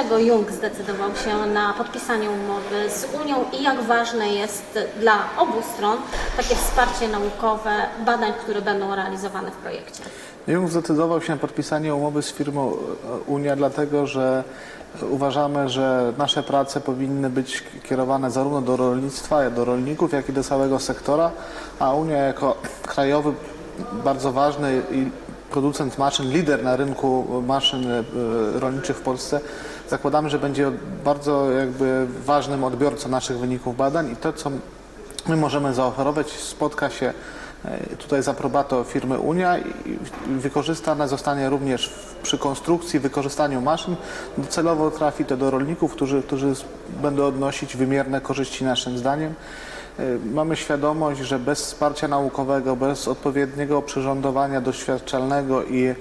dlaczego Jung zdecydował się na podpisanie umowy z Unią i jak ważne jest dla obu stron takie wsparcie naukowe badań, które będą realizowane w projekcie. Jung zdecydował się na podpisanie umowy z firmą e, Unia, dlatego że uważamy, że nasze prace powinny być kierowane zarówno do rolnictwa, do rolników, jak i do całego sektora, a Unia jako krajowy, bardzo ważny i producent maszyn, lider na rynku maszyn e, rolniczych w Polsce, zakładamy, że będzie bardzo jakby ważnym odbiorcą naszych wyników badań i to, co my możemy zaoferować, spotka się e, tutaj z aprobato firmy Unia i wykorzystane zostanie również przy konstrukcji, wykorzystaniu maszyn. Docelowo trafi to do rolników, którzy, którzy będą odnosić wymierne korzyści naszym zdaniem. E, Mamy świadomość, że bez wsparcia naukowego, bez odpowiedniego przyrządowania doświadczalnego i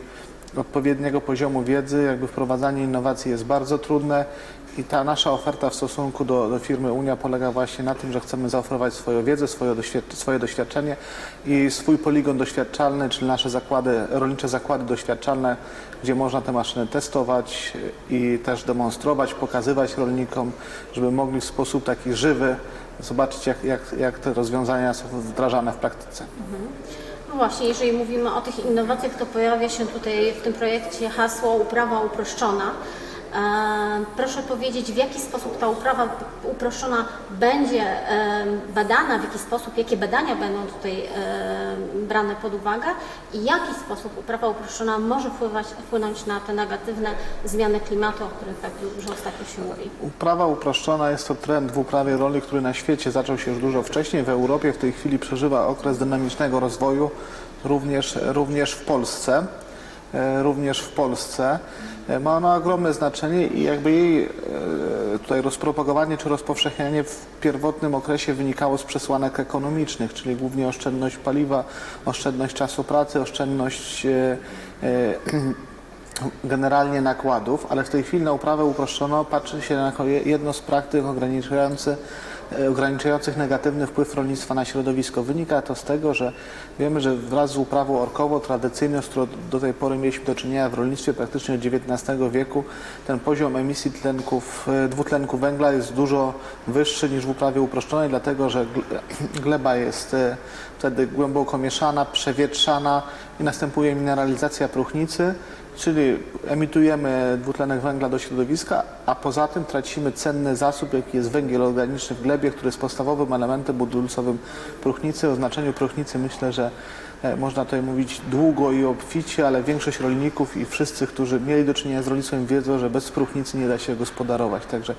odpowiedniego poziomu wiedzy, jakby wprowadzanie innowacji jest bardzo trudne i ta nasza oferta w stosunku do, do firmy Unia polega właśnie na tym, że chcemy zaoferować swoją wiedzę, swoje, doświad- swoje doświadczenie i swój poligon doświadczalny, czyli nasze zakłady, rolnicze zakłady doświadczalne, gdzie można te maszyny testować i też demonstrować, pokazywać rolnikom, żeby mogli w sposób taki żywy zobaczyć, jak, jak, jak te rozwiązania są wdrażane w praktyce. No właśnie, jeżeli mówimy o tych innowacjach, to pojawia się tutaj w tym projekcie hasło uprawa uproszczona. E, Proszę powiedzieć, w jaki sposób ta uprawa uproszczona będzie e, badana, w jaki sposób, jakie badania będą tutaj e, brane pod uwagę i w jaki sposób uprawa uproszczona może wpływać, wpłynąć na te negatywne zmiany klimatu, o których tak dużo ostatnio się mówi. Uprawa uproszczona jest to trend w uprawie rolnej, który na świecie zaczął się już dużo wcześniej. W Europie w tej chwili przeżywa okres dynamicznego rozwoju, również, również w Polsce. E, Również w Polsce. E, Ma ona ogromne znaczenie i jakby jej e, tutaj rozpropagowanie czy rozpowszechnianie w pierwotnym okresie wynikało z przesłanek ekonomicznych, czyli głównie oszczędność paliwa, oszczędność czasu pracy, oszczędność generalnie nakładów, ale w tej chwili na uprawę uproszczoną patrzy się jako je- jedno z praktyk ograniczający, e, ograniczających negatywny wpływ rolnictwa na środowisko. Wynika to z tego, że wiemy, że wraz z uprawą orkową tradycyjną, z którą do tej pory mieliśmy do czynienia w rolnictwie praktycznie od XIX wieku, ten poziom emisji tlenków, e, dwutlenku węgla jest dużo wyższy niż w uprawie uproszczonej, dlatego że gle- gleba jest e, wtedy głęboko mieszana, przewietrzana i następuje mineralizacja próchnicy, czyli emitujemy dwutlenek węgla do środowiska, a poza tym tracimy cenny zasób, jaki jest węgiel organiczny w glebie, który jest podstawowym elementem budulcowym próchnicy. O znaczeniu próchnicy myślę, że można tutaj mówić długo i obficie, ale większość rolników i wszyscy, którzy mieli do czynienia z rolnictwem wiedzą, że bez próchnicy nie da się gospodarować. Także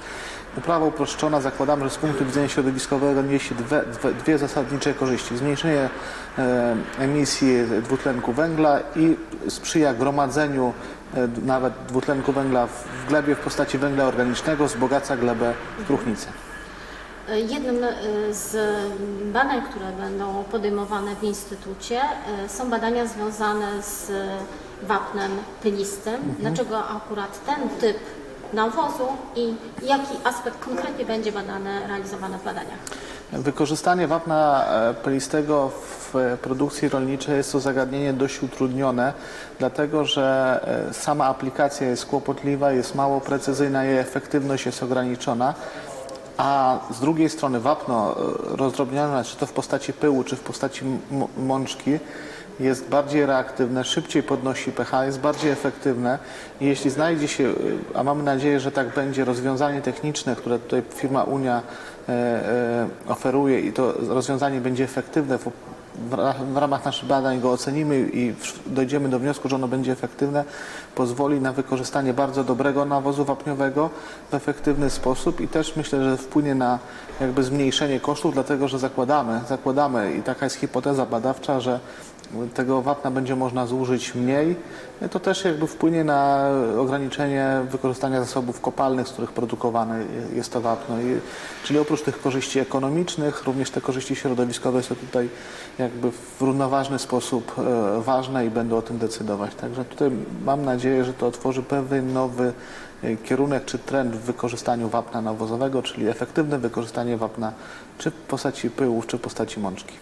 uprawa uproszczona zakładamy, że z punktu widzenia środowiskowego niesie dwie, dwie, zasadnicze korzyści. Zmniejszenie e, emisji dwutlenku węgla i sprzyja gromadzeniu e, nawet dwutlenku węgla w glebie w postaci węgla organicznego, wzbogaca glebę w próchnicy. Jednym e, z badań, które będą podejmowane w Instytucie, e, są badania związane z wapnem pylistym. Dlaczego akurat ten typ nawozu i jaki aspekt konkretnie będzie badany, realizowany w badaniach? Wykorzystanie wapna e, pelistego w produkcji rolniczej jest to zagadnienie dość utrudnione, dlatego że sama aplikacja jest kłopotliwa, jest mało precyzyjna, jej efektywność jest ograniczona. A z drugiej strony wapno e, rozdrobnione, czy to w postaci pyłu, czy w postaci mączki, jest bardziej reaktywne, szybciej podnosi pH, jest bardziej efektywne. I jeśli znajdzie się, y, a mamy nadzieję, że tak będzie, rozwiązanie techniczne, które tutaj firma Unia e, e, oferuje i to rozwiązanie będzie efektywne w ra- w ramach naszych badań go ocenimy i dojdziemy do wniosku, że ono będzie efektywne, pozwoli na wykorzystanie bardzo dobrego nawozu wapniowego w efektywny sposób i też myślę, że wpłynie na jakby zmniejszenie kosztów, dlatego że zakładamy, zakładamy i taka jest hipoteza badawcza, że tego wapna będzie można zużyć mniej, to też jakby wpłynie na ograniczenie wykorzystania zasobów kopalnych, z których produkowane jest to wapno. I, czyli oprócz tych korzyści ekonomicznych, również te korzyści środowiskowe są tutaj jakby w równoważny sposób e, ważne i będą o tym decydować. Także tutaj mam nadzieję, że to otworzy pewien nowy e, kierunek czy trend w wykorzystaniu wapna nawozowego, czyli efektywne wykorzystanie wapna czy w postaci pyłów, czy w postaci mączki.